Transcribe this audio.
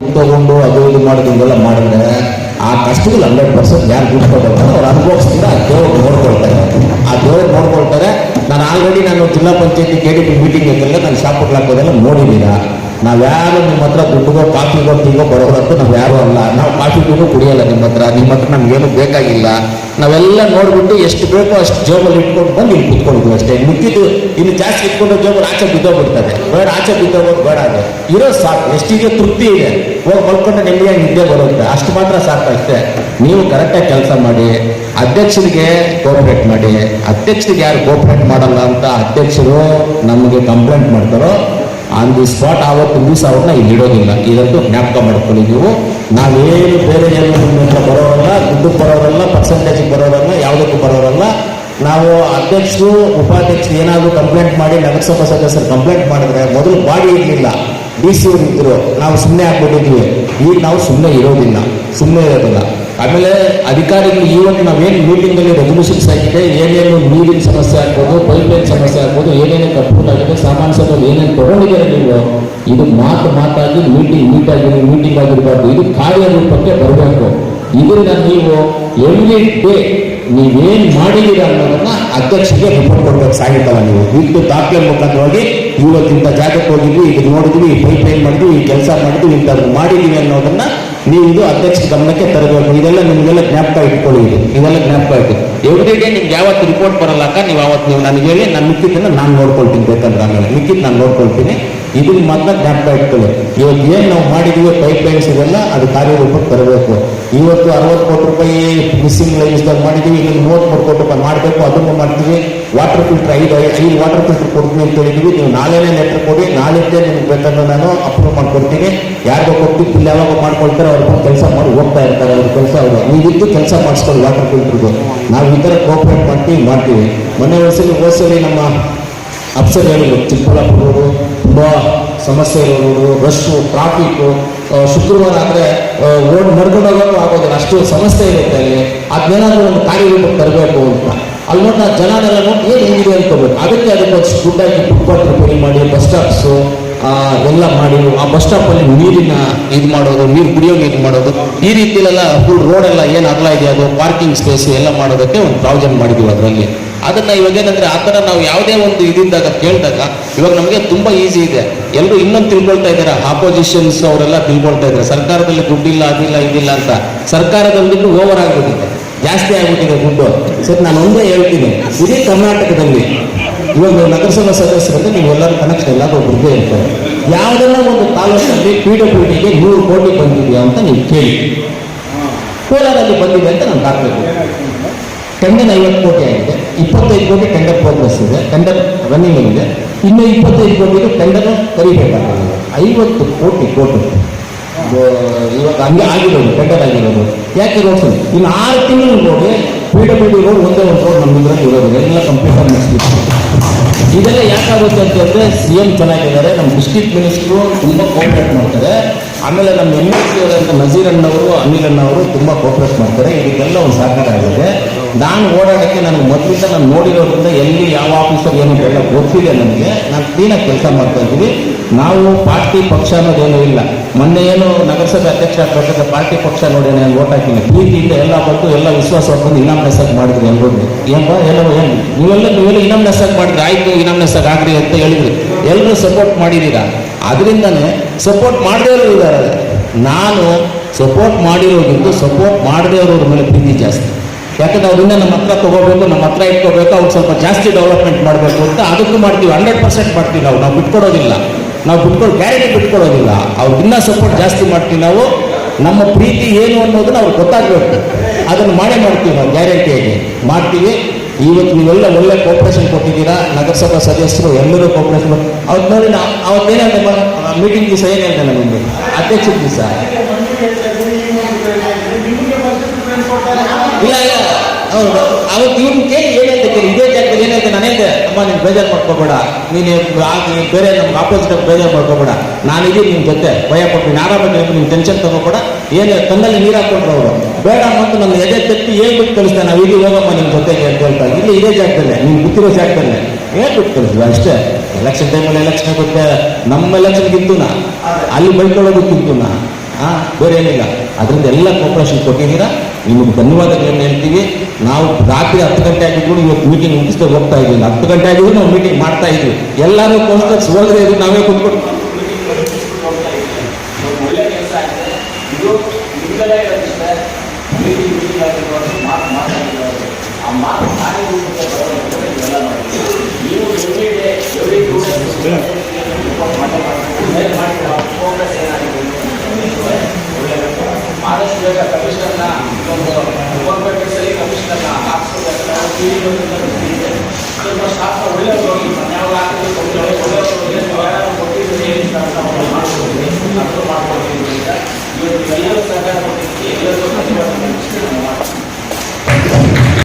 ತಗೊಂಡು ಅದು ಇದು ಮಾಡೋದು ಹಿಂಗೆಲ್ಲ ಮಾಡಿದ್ರೆ ಆ ಕಷ್ಟಗಳು ಹಂಡ್ರೆಡ್ ಪರ್ಸೆಂಟ್ ಯಾರು ಕೊಡೋದು ಅವ್ರು ಅನುಭವಿಸ್ತೀರ ಆ ದೇವ್ರು ನೋಡ್ಕೊಳ್ತಾರೆ. ಆ ದೇವ್ರು ನೋಡ್ಕೊಳ್ತಾರೆ. ನಾನು ಆಲ್ರೆಡಿ ನಾನು ಜಿಲ್ಲಾ ಪಂಚಾಯತಿ ಕೆ ಡಿ ಪಿ ಮೀಟಿಂಗ್ ಇದ್ದಲ್ಲ ನಾನು ಶಾಪಿಗೆ ಹಾಕೋದೆಲ್ಲ ನೋಡಿದ್ದೀರಾ ನಾವ್ಯಾರು ನಿಮ್ಮ ಹತ್ರ ದುಡ್ಡುಗೋ ಕಾಫಿಗೋ ಟೀಗೋ ಬರೋರಂತೂ ನಾವು ಯಾರು ಅಲ್ಲ. ನಾವು ಕಾಫಿ ಟೀಗೂ ಕುಡಿಯಲ್ಲ ನಿಮ್ಮ ಹತ್ರ. ನಿಮ್ಮ ಹತ್ರ ನಮ್ಗೇನು ಬೇಕಾಗಿಲ್ಲ. ನಾವೆಲ್ಲ ನೋಡ್ಬಿಟ್ಟು ಎಷ್ಟು ಬೇಕೋ ಅಷ್ಟು ಜೋಬಲ್ಲಿ ಇಟ್ಕೊಂಡು ಬಂದು ಇಲ್ಲಿ ಕುತ್ಕೊಂಡಿದ್ವಿ ಅಷ್ಟೇ. ಮುಟ್ಟಿದ್ದು ಇನ್ನು ಜಾಸ್ತಿ ಇಟ್ಕೊಂಡು ಜೋಬಲ್ಲಿ ಆಚೆ ಬಿದ್ದೋಗ್ಬಿಡ್ತದೆ ಬೇಡ, ಆಚೆ ಬಿದ್ದೋಗೋದು ಬೇಡ ಅದು. ಇರೋ ಸಾಕು. ಎಷ್ಟಿಗೆ ತೃಪ್ತಿ ಇದೆ. ಹೋಗಿ ಮಲ್ಕೊಂಡು ನೆಮ್ಮದಿಯಾಗಿ ನಿದ್ದೆ ಬರುತ್ತೆ. ಅಷ್ಟು ಮಾತ್ರ ಸಾಕು ಅಷ್ಟೇ. ನೀವು ಕರೆಕ್ಟಾಗಿ ಕೆಲಸ ಮಾಡಿ, ಅಧ್ಯಕ್ಷರಿಗೆ ಕೋಪರೇಟ್ ಮಾಡಿ. ಅಧ್ಯಕ್ಷರಿಗೆ ಯಾರು ಕೋಪರೇಟ್ ಮಾಡಲ್ಲ ಅಂತ ಅಧ್ಯಕ್ಷರು ನಮಗೆ ಕಂಪ್ಲೇಂಟ್ ಮಾಡ್ತಾರೋ ಆನ್ ದಿ ಸ್ಪಾಟ್ ಆವತ್ತು ದಿವಸ ಅವ್ರನ್ನ ಇಲ್ಲಿ ಇಡೋದಿಲ್ಲ ಇದಂತೂ ಜ್ಞಾಪಕ ಮಾಡ್ಕೊಳ್ಳಿ ನೀವು. ನಾವೇನು ಬೇರೆ ಹತ್ರ ಬರೋರಲ್ಲ, ದುಡ್ಡು ಬರೋರಲ್ಲ ಪರ್ಸೆಂಟೇಜಿಗೆ ಬರೋರಲ್ಲ, ಯಾವುದಕ್ಕೂ ಬರೋರಲ್ಲ. ನಾವು ಅಧ್ಯಕ್ಷರು, ಉಪಾಧ್ಯಕ್ಷರು ಏನಾದರೂ ಕಂಪ್ಲೇಂಟ್ ಮಾಡಿ, ನಗರಸಭಾ ಸದಸ್ಯರು ಕಂಪ್ಲೇಂಟ್ ಮಾಡಿದ್ರೆ ಮೊದಲು ಬಾಡಿ ಇರಲಿಲ್ಲ. ಡಿ ಸಿ ಇದ್ರು. ನಾವು ಸುಮ್ಮನೆ ಆಗ್ಬಿಟ್ಟಿದ್ವಿ. ಈಗ ನಾವು ಸುಮ್ಮನೆ ಇರೋದಿಲ್ಲ. ಸುಮ್ಮನೆ ಇರೋದಿಲ್ಲ. ಆಮೇಲೆ ಅಧಿಕಾರಿಗಳು ಇವತ್ತು ನಾವೇನು ಮೀಟಿಂಗಲ್ಲಿ ರೆಸಲ್ಯೂಷನ್ಸ್ ಆಗಿದೆ ಏನೇನು ನೀರಿನ ಸಮಸ್ಯೆ ಆಗ್ಬೋದು ಪೈಪ್ಲೈನ್ ಸಮಸ್ಯೆ ಆಗ್ಬೋದು, ಏನೇನು ಕಟ್ಬಿಟ್ಟು ಆಗಿದೆ, ಸಾಮಾನ್ಯ ಸಭೆಯಲ್ಲಿ ಏನೇನು ತಗೊಂಡಿದ್ದೀರ ನೀವು? ಇದು ಮಾತು ಮಾತಾಗಿ ಮೀಟಿಂಗ್ ಮೀಟ್ ಆಗಿ ಮೀಟಿಂಗ್ ಆಗಿರಬಾರ್ದು. ಇದು ಕಾರ್ಯರೂಪಕ್ಕೆ ಬರಬೇಕು. ಇದರಿಂದ ನೀವು ಎವ್ರಿ ಡೇ ನೀವೇನ್ ಮಾಡಿದ್ದೀರಾ ಅನ್ನೋದನ್ನ ಅಧ್ಯಕ್ಷರಿಗೆ ರಿಪೋರ್ಟ್ ಕೊಡ್ಬೇಕು ಸಾಯಂಕಾಲ ನೀವು. ಇದು ದಾಖಲೆ ಮುಖಾಂತರವಾಗಿ ಇವತ್ತಿಂತ ಜಾಗಕ್ಕೆ ಹೋಗಿದ್ವಿ, ಇದು ನೋಡಿದ್ವಿ ಈ ಪೈಪ್ ಲೈನ್ ಮಾಡಿದ್ವಿ, ಈ ಕೆಲಸ ಮಾಡಿದ್ವಿ ಇಂಥದ್ದು ಮಾಡಿದೀವಿ ಅನ್ನೋದನ್ನ ನೀವು ಇದು ಅಧ್ಯಕ್ಷ ಗಮನಕ್ಕೆ ತರಬೇಕು. ಇದೆಲ್ಲ ನಿಮಗೆಲ್ಲ ಜ್ಞಾಪಕ ಇಟ್ಕೊಳ್ಳಿ ಇದು. ಇದೆಲ್ಲ ಜ್ಞಾಪಕ ಇಟ್ಟು ಎವ್ರಿ ಡೇ ನಿಮ್ಗೆ ಯಾವತ್ತು ರಿಪೋರ್ಟ್ ಬರಲ್ಲ ಅಕ್ಕ, ನೀವು ಅವತ್ತು ನೀವು ನನಗೆ ಹೇಳಿ, ನಾನು ಮಿಕ್ಕಿದ್ದನ್ನ ನಾನು ನೋಡ್ಕೊಳ್ತೀನಿ ಬೇಕಂದ್ರೆ ಆಮೇಲೆ. ಮಿಕ್ಕಿದ್ದು ನಾನು ನೋಡ್ಕೊಳ್ತೀನಿ. ಇದನ್ನ ಮಾತ್ರ ಜ್ಞಾಪಕ ಇಟ್ಕೊಳ್ಳಿ. ಇವಾಗ ಏನು ನಾವು ಮಾಡಿದೀವಿ ಪೈಪ್ ಲೈನ್ಸ್ ಇದೆಲ್ಲ ಅದು ಕಾರ್ಯರೂಪಕ್ಕೆ ತರಬೇಕು ಇವತ್ತು ಅರವತ್ತು ಕೋಟಿ ರೂಪಾಯಿ ಮಿಸ್ಸಿಂಗ್ ಲೈನ್ಸ್ ಮಾಡಿದೀವಿ. ಇಲ್ಲಿ ಮೂವತ್ಮೂರು ಕೋಟಿ ರೂಪಾಯಿ ಮಾಡಬೇಕು, ಅದನ್ನು ಮಾಡ್ತೀವಿ. ವಾಟರ್ ಫಿಲ್ಟರ್ ಐದು ಐದು ವಾಟರ್ ಫಿಲ್ಟರ್ ಕೊಡ್ತೀನಿ ಅಂತ ಹೇಳಿದೀವಿ. ನೀವು ನಾಳೆನೇ ಲೆಟರ್ ಕೊಡಿ. ನಾಳಿದ್ದೇ ನಿಮ್ಗೆ ಬೇಕಂದ್ರೆ ನಾನು ಅಪ್ರೂವ್ ಮಾಡ್ಕೊಡ್ತೀನಿ. ಯಾರಿಗೋ ಕೊಟ್ಟು ಯಾವಾಗ ಮಾಡ್ಕೊಳ್ತಾರೆ, ಅವ್ರ ಕೆಲಸ ಮಾಡಿ ಹೋಗ್ತಾ ಇರ್ತಾರೆ. ಅವ್ರ ಕೆಲಸ, ಅವರು ನೀವಿದ್ದು ಕೆಲಸ ಮಾಡಿಸ್ಕೊಳ್ಳಿ ವಾಟರ್ ಫಿಲ್ಟರ್ದು ನಾವು ಈ ಥರ ಕೋಪರೇಟ್ ಮಾಡ್ತೀವಿ ಮಾಡ್ತೀವಿ. ಮೊನ್ನೆ ವರ್ಷದಲ್ಲಿ ಹೋದ್ಸಲಿ ನಮ್ಮ ಅಪ್ಸರ್ ಹೇಳಿದ್ರು ಚಿಕ್ಕಬಳ್ಳಾಪುರವರು ತುಂಬ ಸಮಸ್ಯೆ ರೋಡು ರಶ್ಶು ಟ್ರಾಫಿಕ್ಕು ಶುಕ್ರವಾರ ಅಂದರೆ ರೋಡ್ ನಡ್ಕೊಂಡು ಆಗೋದಿಲ್ಲ. ಅಷ್ಟು ಸಮಸ್ಯೆ ಇರುತ್ತೆ ಅಲ್ಲಿ. ಅದನ್ನೇನಾದ್ರೂ ಒಂದು ಕಾರ್ಯರೂಪಕ್ಕೆ ತರಬೇಕು ಅಂತ. ಅಲ್ಲಿ ನೋಡಿ ನಾವು ಜನನೆಲ್ಲ ನೋಡಿ ಏನು ಹೇಗಿದೆ ಅನ್ಕೋಬೇಕು. ಅದಕ್ಕೆ ಅದಕ್ಕೆ ಒಂದು ದುಡ್ಡು ಹಾಕಿ ಫುಟ್ಪಾತ್ ರಿಪೇರಿ ಮಾಡಿ ಬಸ್ ಸ್ಟಾಪ್ಸು ಎಲ್ಲ ಮಾಡಿ. ಆ ಬಸ್ ಸ್ಟಾಪಲ್ಲಿ ನೀರಿನ ಇದು ಮಾಡೋದು, ನೀರು ಕುಡಿಯೋ ನೀರು ಮಾಡೋದು. ಈ ರೀತಿಯಲ್ಲೆಲ್ಲ ಫುಲ್ ರೋಡೆಲ್ಲ ಏನು ಅಗಲ ಇದೆ ಅದು? ಪಾರ್ಕಿಂಗ್ ಸ್ಪೇಸ್ ಎಲ್ಲ ಮಾಡೋದಕ್ಕೆ ಒಂದು ಪ್ರಾವಿಜನ್ ಮಾಡಿದ್ದೀವಿ ಅದರಲ್ಲಿ. ಅದನ್ನ ಇವಾಗ ಏನಂದರೆ ಆ ಥರ ನಾವು ಯಾವುದೇ ಒಂದು ಇದಿದ್ದಾಗ ಕೇಳಿದಾಗ ಇವಾಗ ನಮಗೆ ತುಂಬಾ ಈಸಿ ಇದೆ. ಎಲ್ಲರೂ ಇನ್ನೊಂದು ತಿಳ್ಕೊಳ್ತಾ ಇದ್ದಾರೆ. ಆಪೋಸಿಷನ್ಸ್ ಅವರೆಲ್ಲ ತಿಳ್ಕೊಳ್ತಾ ಇದ್ದಾರೆ. ಸರ್ಕಾರದಲ್ಲಿ ದುಡ್ಡಿಲ್ಲ, ಅದಿಲ್ಲ, ಇದಿಲ್ಲ ಅಂತ. ಸರ್ಕಾರದಲ್ಲಿ ಓವರ್ ಆಗಿಬಿಟ್ಟಿದೆ. ಜಾಸ್ತಿ ಆಗಿಬಿಟ್ಟಿದೆ ದುಡ್ಡು. ಸರ್, ನಾನು ಒಂದೇ ಹೇಳ್ತೀನಿ. ಇಡೀ ಕರ್ನಾಟಕದಲ್ಲಿ ಇವಾಗ ನಗರಸಭಾ ಸದಸ್ಯರಲ್ಲಿ ನೀವು ಎಲ್ಲರೂ ಕನೆಕ್ಷನ್ ಎಲ್ಲ ಒಬ್ಬರಿಗೆ ಇರ್ತಾರೆ. ಯಾವುದೆಲ್ಲ ಒಂದು ತಾಲೂಕಲ್ಲಿ ಪಿ ಡಬ್ಲ್ಯೂ ಡಿಗೆ ನೂರು ಕೋಟಿ ಬಂದಿದೆಯಾ ಅಂತ ನೀವು ಕೇಳಿ. ಕೋಲಾರಲ್ಲಿ ಬಂದಿದೆ ಅಂತ ನಾನು ದಾಖಲೆ. ಟೆಂಡರ್ ಐವತ್ತು ಕೋಟಿ ಆಗಿದೆ. ಇಪ್ಪತ್ತೈದು ಕೋಟಿ ಟೆಂಡರ್ ಪ್ರೋಗ್ರೆಸ್ ಇದೆ ಟೆಂಡರ್ ರನ್ನಿಂಗ್ ಇದೆ. ಇನ್ನು ಇಪ್ಪತ್ತೈದು ಕೋಟಿಗೆ ಟೆಂಡರ್ ಕರಿಬೇಕಾಗಿದೆ ಐವತ್ತು ಕೋಟಿ ಕೋಟಿ. ಇವಾಗ ಹಂಗೆ ಆಗಿರೋದು ಟೆಂಡರ್ ಆಗಿರೋದು. ಯಾಕೆ ರೋಡ್ಸ್ ಇನ್ನು ಆರು ತಿಂಗಳು ನೋಡಿ ಪಿ ಡಬ್ಲ್ಯೂ ಡಿ ರೋಡ್ ಒಂದೇ ಒಂದು ರೋಡ್ ನಮ್ಮ ಇರೋದು. ಎಲ್ಲ ಕಂಪ್ಲೀಟ್ ಆಗಿ ಮುಗಿಸ್ಬೇಕು ಇದೆಲ್ಲ ಯಾಕಾಗುತ್ತೆ ಅಂತಂದ್ರೆ ಸಿ ಎಂ ಚೆನ್ನಾಗಿದ್ದಾರೆ. ನಮ್ಮ ಡಿಸ್ಟ್ರಿಕ್ಟ್ ಮಿನಿಸ್ಟ್ರು ತುಂಬ ಕೋಆಪರೇಟ್ ಮಾಡ್ತಾರೆ. ಆಮೇಲೆ ನಮ್ಮ ಎಂ ಎಲ್ ಸಿ ಅವರಂತ ನಜೀರ್ ಅಣ್ಣವರು, ಅನಿಲ್ ಅಣ್ಣವರು ತುಂಬ ಕೋಆಪರೇಟ್ ಮಾಡ್ತಾರೆ. ಇದಕ್ಕೆಲ್ಲ ಒಂದು ಸಹಕಾರ ಆಗಿದೆ. ನಾನು ಓಡಾಡೋಕ್ಕೆ ನನಗೆ ಮೊದಲಿಂದ ನಾನು ನೋಡಿರೋದ್ರಿಂದ ಎಲ್ಲಿ ಯಾವ ಆಫೀಸರ್ ಏನು ಎಲ್ಲ ಗೊತ್ತಿದೆ ನನಗೆ. ನಾನು ಕ್ಲೀನಾಗಿ ಕೆಲಸ ಮಾಡ್ತಾ ಇದ್ದೀವಿ ನಾವು ಪಾರ್ಟಿ ಪಕ್ಷ ಅನ್ನೋದೇನೂ ಇಲ್ಲ. ಮೊನ್ನೆ ಏನು ನಗರಸಭೆ ಅಧ್ಯಕ್ಷ ಆಗ್ತಕ್ಕಂಥ ಪಾರ್ಟಿ ಪಕ್ಷ ನೋಡಿ ನಾನು ಓಟ್ ಹಾಕಿಲ್ಲ ಪ್ರೀತಿಯಿಂದ ಎಲ್ಲ ಬಂದು ಎಲ್ಲ ವಿಶ್ವಾಸ ಬಂದು ಇನಾಮ್ ಮಾಡಿದ್ರು ಎಲ್ಲರೂ ಏನಪ್ಪ ಎಲ್ಲರೂ ಏನು? ನೀವೆಲ್ಲ ನೀವೆಲ್ಲ ಇನಾಮ್ ನೆಸಾಕ್ ಮಾಡಿದ್ರೆ ಆಯ್ತು ಇನಾಮ್ ನೆಸಾಕ್ ಆಗ್ರಿ ಅಂತ ಹೇಳಿದ್ರು. ಎಲ್ಲರೂ ಸಪೋರ್ಟ್ ಮಾಡಿದ್ದೀರಾ? ಅದರಿಂದನೇ ಸಪೋರ್ಟ್ ಮಾಡದೇ ಇರೋರು ಇದ್ದಾರೆ ನಾನು ಸಪೋರ್ಟ್ ಮಾಡಿರೋದ್ರಿಂದ ಸಪೋರ್ಟ್ ಮಾಡದೇ ಇರೋದ್ರ ಮೇಲೆ ಪ್ರೀತಿ ಜಾಸ್ತಿ. ಯಾಕಂದ್ರೆ ಅವರಿಂದ ನಮ್ಮ ಹತ್ರ ತಗೋಬೇಕು, ನಮ್ಮ ಹತ್ರ ಇಟ್ಕೋಬೇಕು, ಅವ್ರು ಸ್ವಲ್ಪ ಜಾಸ್ತಿ ಡೆವಲಪ್ಮೆಂಟ್ ಮಾಡಬೇಕು ಅಂತ ಅದಕ್ಕೂ ಮಾಡ್ತೀವಿ. ಹಂಡ್ರೆಡ್ ಪರ್ಸೆಂಟ್ ಮಾಡ್ತೀವಿ ನಾವು. ನಾವು ಬಿಟ್ಕೊಡೋದಿಲ್ಲ. ನಾವು ಬಿಟ್ಕೊಂಡು ಗ್ಯಾರಂಟಿ ಬಿಟ್ಕೊಡೋದಿಲ್ಲ. ಅವ್ರಿಗಿನ್ನ ಸಪೋರ್ಟ್ ಜಾಸ್ತಿ ಮಾಡ್ತೀವಿ ನಾವು. ನಮ್ಮ ಪ್ರೀತಿ ಏನು ಅನ್ನೋದನ್ನ ಅವ್ರಿಗೆ ಗೊತ್ತಾಗಬೇಕು. ಅದನ್ನು ಮಾಡೇ ಮಾಡ್ತೀವಿ ನಾವು ಗ್ಯಾರಂಟಿಯಾಗಿ ಮಾಡ್ತೀವಿ. ಇವತ್ತು ನೀವೆಲ್ಲ ಒಳ್ಳೆ ಕೋಪರೇಷನ್ ಕೊಟ್ಟಿದ್ದೀರಾ? ನಗರಸಭಾ ಸದಸ್ಯರು ಎಲ್ಲರೂ ಕೋಪರೇಷನ್ ಅವ್ರು ನೋಡಿ ಅವತ್ತೇನಂತೆ ಮೀಟಿಂಗ್ ದಿವಸ ನಿಮಗೆ ನಮಗೆ? ಅಧ್ಯಕ್ಷ ದಿವಸ? ಇಲ್ಲ ಇಲ್ಲ. ಹೌದು. ಅವತ್ತು ಇವ್ರನ್ನ ಕೇಳಿ ಏನಂತ ಕೇಳಿ. ಅಮ್ಮ ನೀನು ಬೇಜಾರು ಮಾಡ್ಕೋಬೇಡ ನೀನು ಬೇರೆ ನಮ್ಗೆ ಆಪೋಸಿಟ್ ಬೇಜಾರು ಮಾಡ್ಕೋಬೇಡ. ನಾನಿದ್ದೀನಿ ನಿಮ್ಮ ಜೊತೆ. ಭಯ ನೀನು ಆರಾಮಾಗಿ ನೀವು ಟೆನ್ಷನ್ ತಗೋಬೇಡ. ಏನು ತನ್ನಲ್ಲಿ ನೀರು ಹಾಕೊಂಡ್ರು ಅವರು. ಬೇಡ ಮತ್ತು ನನ್ನ ಎದೆ ತಟ್ಟಿ ಬಿಟ್ಟು ಕಳಿಸ್ತಾ ನಾವು ಇಲ್ಲಿ ಹೋಗಮ್ಮ ನಿಮ್ಮ ಜೊತೆಗೆ ಅಂತ ಹೇಳ್ತಾ ಇಲ್ಲಿ ಇದೇ ಜಾಗದಲ್ಲೇ. ನೀನು ಗೊತ್ತಿರೋ ಜಾಗದಲ್ಲೇ. ಬಿಟ್ಟು ಕಳಿಸ್ವಿ ಅಷ್ಟೇ. ಎಲೆಕ್ಷನ್ ಟೈಮಲ್ಲಿ ಎಲೆಕ್ಷನ್ ಕೊಟ್ಟೆ ನಮ್ಮ ಎಲೆಕ್ಷನ್ಗಿಂತೂ ಅಲ್ಲಿ ಬೈಕೊಳ್ಳೋದಕ್ಕಿಂತೂ ನಾ ಬೇರೆ ಏನಿಲ್ಲ ಅದರಿಂದ ಎಲ್ಲ ಕೋಪರೇಷನ್ ಕೊಟ್ಟಿದ್ದೀರಾ? ನಿಮಗೆ ಧನ್ಯವಾದಗಳನ್ನು ಹೇಳ್ತೀವಿ. ನಾವು ರಾತ್ರಿ ಹತ್ತು ಗಂಟೆ ಆಗಿದ್ರು ಇವತ್ತು ಮೀಟಿಂಗ್ ಮುಗಿಸ್ತಾ ಹೋಗ್ತಾ ಇದ್ದೀವಿ. ಹತ್ತು ಗಂಟೆ ಆಗಿದ್ರು ನಾವು ಮೀಟಿಂಗ್ ಮಾಡ್ತಾ ಇದ್ವಿ. ಎಲ್ಲರೂ ಕೋಸ್ಟರ್ಸ್ ಹೋಗದೆ ಇದ್ರು, ನಾವೇ ಕುತ್ಕೊಂಡು. ಒಳ್ಳೆ